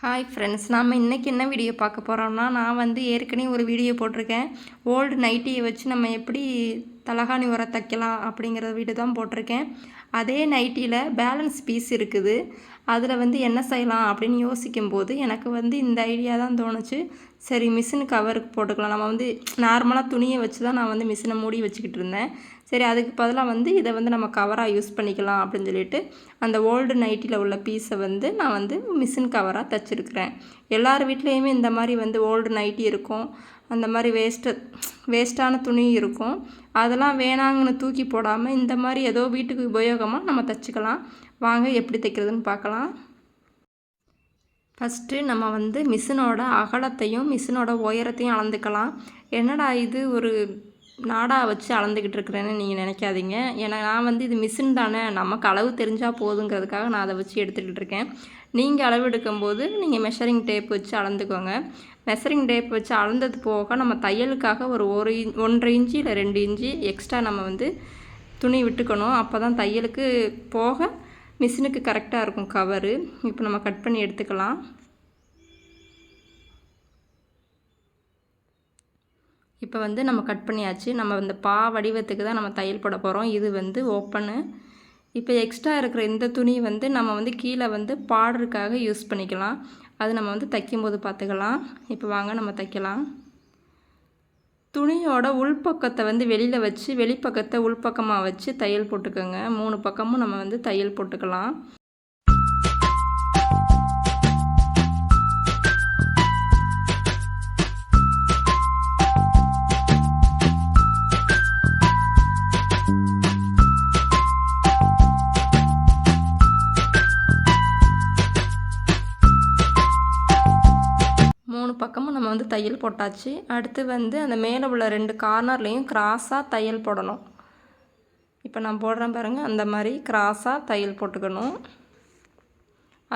Hi friends நாம் இன்றைக்கி என்ன வீடியோ பார்க்க போகிறோம்னா நான் வந்து ஏற்கனவே ஒரு வீடியோ போட்டிருக்கேன். ஓல்டு நைட்டியை வச்சு நம்ம எப்படி தலகாணி உரம் தைக்கலாம் அப்படிங்கிற வீடியோ தான் போட்டிருக்கேன். அதே நைட்டியில் பேலன்ஸ் பீஸ் இருக்குது. அதில் வந்து என்ன செய்யலாம் அப்படின்னு யோசிக்கும்போது எனக்கு வந்து இந்த ஐடியா தான் தோணுச்சு. சரி மிஷின் கவருக்கு போட்டுக்கலாம். நம்ம வந்து நார்மலாக துணியை வச்சு தான் நான் வந்து மிஷினை மூடி வச்சுக்கிட்டு இருந்தேன். சரி அதுக்கு பதிலாக வந்து இதை வந்து நம்ம கவராக யூஸ் பண்ணிக்கலாம் அப்படின்னு சொல்லிட்டு அந்த ஓல்டு நைட்டியில் உள்ள பீஸை வந்து நான் வந்து மிஷின் கவராக தைச்சிருக்கிறேன். எல்லார் வீட்லேயுமே இந்த மாதிரி வந்து ஓல்டு நைட்டி இருக்கும். அந்த மாதிரி வேஸ்ட்டு வேஸ்ட்டான துணி இருக்கும். அதெல்லாம் வேணாங்கன்னு தூக்கி போடாமல் இந்த மாதிரி ஏதோ வீட்டுக்கு உபயோகமாக நம்ம தைச்சிக்கலாம். வாங்க எப்படி தைக்கிறதுன்னு பார்க்கலாம். ஃபஸ்ட்டு நம்ம வந்து மிஷினோட அகலத்தையும் மிஷினோட உயரத்தையும் அளந்துக்கலாம். என்னடா இது ஒரு நாடா வச்சு அளந்துக்கிட்டு இருக்கிறேன்னு நீங்கள் நினைக்காதீங்க. ஏன்னா நான் வந்து இது மிஷின் தானே. நமக்கு அளவு தெரிஞ்சால் போதுங்கிறதுக்காக நான் அதை வச்சு எடுத்துக்கிட்டு இருக்கேன். நீங்கள் அளவு எடுக்கும்போது நீங்கள் மெஷரிங் டேப் வச்சு அளந்துக்கோங்க. மெஷரிங் டேப் வச்சு அளந்தது போக நம்ம தையலுக்காக ஒரு ஒரு இன் ஒன்றரை இன்ச்சு இல்லை ரெண்டு இன்ச்சு எக்ஸ்ட்ரா நம்ம வந்து துணி விட்டுக்கணும். அப்போ தான் தையலுக்கு போக மிஷினுக்கு கரெக்டாக இருக்கும் கவரு இப்போ நம்ம கட் பண்ணி எடுத்துக்கலாம். இப்போ வந்து நம்ம கட் பண்ணியாச்சு. நம்ம இந்த பா வடிவத்துக்கு தான் நம்ம தையல் போட போகிறோம் இது வந்து ஓப்பனு. இப்போ எக்ஸ்ட்ரா இருக்கிற இந்த துணி வந்து நம்ம வந்து கீழே வந்து பாடுறதுக்காக யூஸ் பண்ணிக்கலாம். அது நம்ம வந்து தைக்கும்போது பார்த்துக்கலாம். இப்போ வாங்க நம்ம தைக்கலாம். துணியோட உள்பக்கத்தை வந்து வெளியில் வச்சு வெளிப்பக்கத்தை உள்பக்கமாக வச்சு தையல் போட்டுக்கோங்க. மூணு பக்கமும் நம்ம வந்து தையல் போட்டுக்கலாம். பக்கமும் நம்ம வந்து தையல் போட்டாச்சு. அடுத்து வந்து அந்த மேலே உள்ள ரெண்டு கார்னர்லேயும் கிராஸாக தையல் போடணும். இப்போ நான் போடுறேன் பாருங்கள் அந்த மாதிரி கிராஸாக தையல் போட்டுக்கணும்.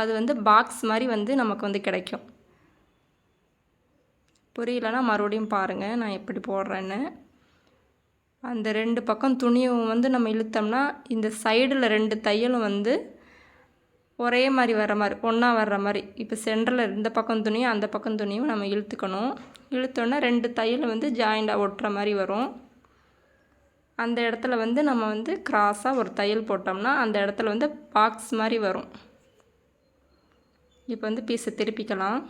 அது வந்து பாக்ஸ் மாதிரி வந்து நமக்கு வந்து கிடைக்கும். புரியலன்னா மறுபடியும் பாருங்கள் நான் எப்படி போடுறேன்னு. அந்த ரெண்டு பக்கம் துணியும் வந்து நம்ம இழுத்தோம்னா இந்த சைடில் ரெண்டு தையலும் வந்து ஒரே மாதிரி வர மாதிரி ஒன்றா வர்ற மாதிரி. இப்போ சென்டரில் இந்த பக்கம் துணியும் அந்த பக்கம் துணியும் நம்ம இழுத்துக்கணும். இழுத்தோன்னா ரெண்டு தையல் வந்து ஜாயிண்டாக ஒட்டுற மாதிரி வரும். அந்த இடத்துல வந்து நம்ம வந்து கிராஸாக ஒரு தையல் போட்டோம்னா அந்த இடத்துல வந்து பாக்ஸ் மாதிரி வரும். இப்போ வந்து பீஸை திருப்பிக்கலாம்.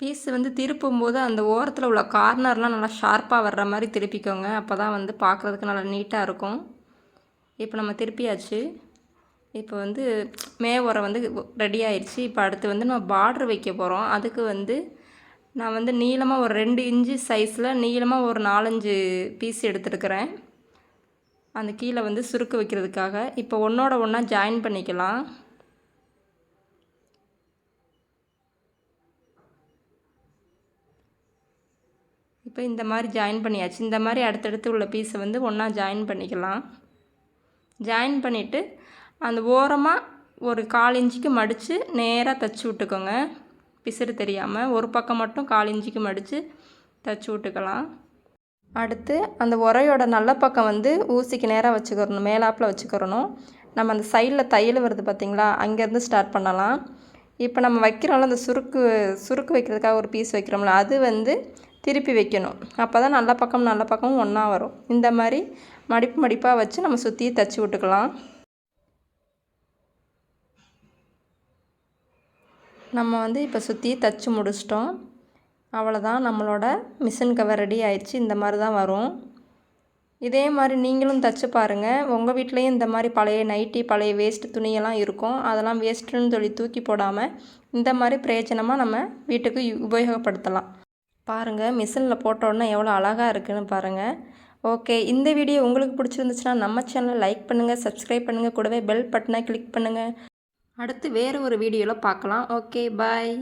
பீஸ் வந்து திருப்பும்போது அந்த ஓரத்தில் உள்ள கார்னர்லாம் நல்லா ஷார்ப்பாக வர்ற மாதிரி திருப்பிக்கோங்க. அப்போ தான் வந்து பார்க்குறதுக்கு நல்லா நீட்டாக இருக்கும். இப்போ நம்ம திருப்பியாச்சு. இப்போ வந்து மே உரம் வந்து ரெடி ஆயிடுச்சு. இப்போ அடுத்து வந்து நம்ம பார்ட்ரு வைக்க போகிறோம் அதுக்கு வந்து நான் வந்து நீளமாக ஒரு ரெண்டு இன்ச்சு சைஸில் நீளமாக ஒரு நாலஞ்சு பீஸ் எடுத்துருக்கிறேன். அந்த கீழே வந்து சுருக்கு வைக்கிறதுக்காக. இப்போ ஒன்றோட ஒன்றா ஜாயின் பண்ணிக்கலாம். இப்போ இந்த மாதிரி ஜாயின் பண்ணியாச்சு. இந்த மாதிரி அடுத்தடுத்து உள்ள பீஸை வந்து ஒன்றா ஜாயின் பண்ணிக்கலாம். ஜாயின் பண்ணிவிட்டு அந்த ஓரமாக ஒரு கால் இன்ச்சுக்கு மடித்து நேராக தைச்சி விட்டுக்கோங்க. பிசுறு தெரியாமல் ஒரு பக்கம் மட்டும் கால் இன்ச்சுக்கு மடித்து தைச்சி விட்டுக்கலாம். அடுத்து அந்த உரையோட நல்ல பக்கம் வந்து ஊசிக்கு நேராக வச்சுக்கிறணும் மேலாப்பில் வச்சுக்கிறணும். நம்ம அந்த சைடில் தையல் வருது பார்த்திங்களா அங்கேருந்து ஸ்டார்ட் பண்ணலாம். இப்போ நம்ம வைக்கிறோம்ல அந்த சுருக்கு சுருக்கு வைக்கிறதுக்காக ஒரு பீஸ் வைக்கிறோம்ல அது வந்து திருப்பி வைக்கணும். அப்போ தான் நல்ல பக்கம் நல்ல பக்கமும் ஒன்றா வரும். இந்த மாதிரி மடிப்பு மடிப்பாக வச்சு நம்ம சுற்றி தைச்சி விட்டுக்கலாம். நம்ம வந்து இப்போ சுற்றி தைச்சி முடிச்சிட்டோம். அவ்வளோதான் நம்மளோட மிஷின் கவர் ரெடி ஆயிடுச்சு. இந்த மாதிரி தான் வரும். இதே மாதிரி நீங்களும் தைச்சி பாருங்கள் உங்கள் வீட்லேயும் இந்த மாதிரி பழைய நைட்டி பழைய வேஸ்ட் துணியெல்லாம் இருக்கும். அதெல்லாம் வேஸ்ட்டுன்னு சொல்லி தூக்கி போடாமல் இந்த மாதிரி பிரயோஜனமாக நம்ம வீட்டுக்கு உபயோகப்படுத்தலாம். பாருங்கள் மிஷினில் போட்டோன்னா எவ்வளோ அழகாக இருக்குதுன்னு பாருங்கள் ஓகே இந்த வீடியோ உங்களுக்கு பிடிச்சிருந்துச்சுன்னா நம்ம சேனலை லைக் பண்ணுங்கள் சப்ஸ்கிரைப் பண்ணுங்கள் கூடவே பெல் பட்டனை கிளிக் பண்ணுங்கள் அடுத்து வேறு ஒரு வீடியோவில் பார்க்கலாம். Okay bye.